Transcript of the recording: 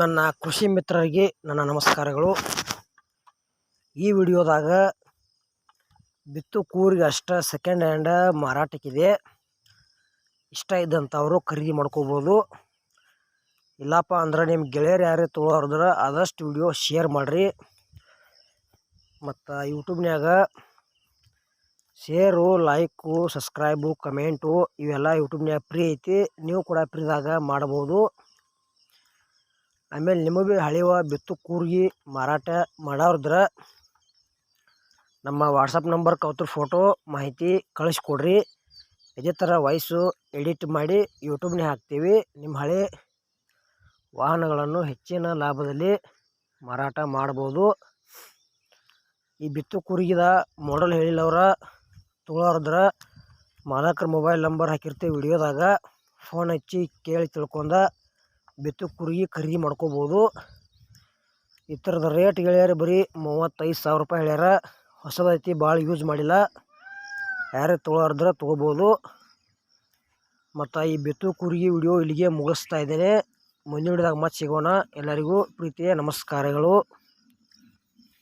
ನನ್ನ ಕೃಷಿ ಮಿತ್ರರಿಗೆ ನನ್ನ ನಮಸ್ಕಾರಗಳು. ಈ ವಿಡಿಯೋದಾಗ ಬಿತ್ತು ಕೂರಿಗೆ ಅಷ್ಟೇ ಸೆಕೆಂಡ್ ಹ್ಯಾಂಡ ಮಾರಾಟಕ್ಕಿದೆ. ಇಷ್ಟ ಇದ್ದಂಥವರು ಖರೀದಿ ಮಾಡ್ಕೋಬೋದು. ಇಲ್ಲಪ್ಪ ಅಂದ್ರೆ ನಿಮ್ಮ ಗೆಳೆಯರು ಯಾರೇ ತೊಗೊಳೋರಿದ್ರೆ ಆದಷ್ಟು ವಿಡಿಯೋ ಶೇರ್ ಮಾಡಿರಿ. ಮತ್ತು ಯೂಟ್ಯೂಬ್ನ್ಯಾಗ ಶೇರು ಲೈಕು ಸಬ್ಸ್ಕ್ರೈಬು ಕಮೆಂಟು ಇವೆಲ್ಲ ಯೂಟ್ಯೂಬ್ನ್ಯಾಗ ಫ್ರೀ ಐತಿ. ನೀವು ಕೂಡ ಫ್ರೀದಾಗ ಮಾಡ್ಬೋದು. ಆಮೇಲೆ ನಿಮಗೆ ಹಳೆವ ಬಿತ್ತು ಕೂರ್ಗಿ ಮಾರಾಟ ಮಾಡೋರಿದ್ರೆ ನಮ್ಮ ವಾಟ್ಸಪ್ ನಂಬರ್, ಕೌತ್ರ ಫೋಟೋ ಮಾಹಿತಿ ಕಳಿಸ್ಕೊಡ್ರಿ. ಇದೇ ಥರ ವಾಯ್ಸು ಎಡಿಟ್ ಮಾಡಿ ಯೂಟ್ಯೂಬ್ನ್ಯಾಗ ಹಾಕ್ತೀವಿ. ನಿಮ್ಮ ಹಳೆ ವಾಹನಗಳನ್ನು ಹೆಚ್ಚಿನ ಲಾಭದಲ್ಲಿ ಮಾರಾಟ ಮಾಡ್ಬೋದು. ಈ ಬಿತ್ತು ಕೂರ್ಗಿದ ಮಾಡಲ್ ಹೇಳಿಲ್ಲವ್ರ, ತೊಗೊಳೋರಿದ್ರೆ ಮಾಲಕರ ಮೊಬೈಲ್ ನಂಬರ್ ಹಾಕಿರ್ತೀವಿ ವಿಡಿಯೋದಾಗ. ಫೋನ್ ಹಚ್ಚಿ ಕೇಳಿ ತಿಳ್ಕೊಂಡ ಬಿತ್ತು ಕುರುಗಿ ಖರೀದಿ ಮಾಡ್ಕೋಬೋದು. ಈ ಥರದ ರೇಟ್ ಹೇಳ್ಯಾರ ಬರೀ ಮೂವತ್ತೈದು ಸಾವಿರ ರೂಪಾಯಿ ಹೇಳ್ಯಾರ. ಹೊಸದೈತಿ ಭಾಳ ಯೂಸ್ ಮಾಡಿಲ್ಲ. ಯಾರೇ ತೊಗೊಳಾರ್ದ್ರೆ ತೊಗೋಬೋದು. ಮತ್ತು ಈ ಬೆತ್ತು ಕುರುಗಿ ವಿಡಿಯೋ ಇಲ್ಲಿಗೆ ಮುಗಿಸ್ತಾ ಇದ್ದೇನೆ. ಮುಂದಿನ ವಿಡಿಯೋದಾಗ ಮತ್ತೆ ಸಿಗೋಣ. ಎಲ್ಲರಿಗೂ ಪ್ರೀತಿಯ ನಮಸ್ಕಾರಗಳು.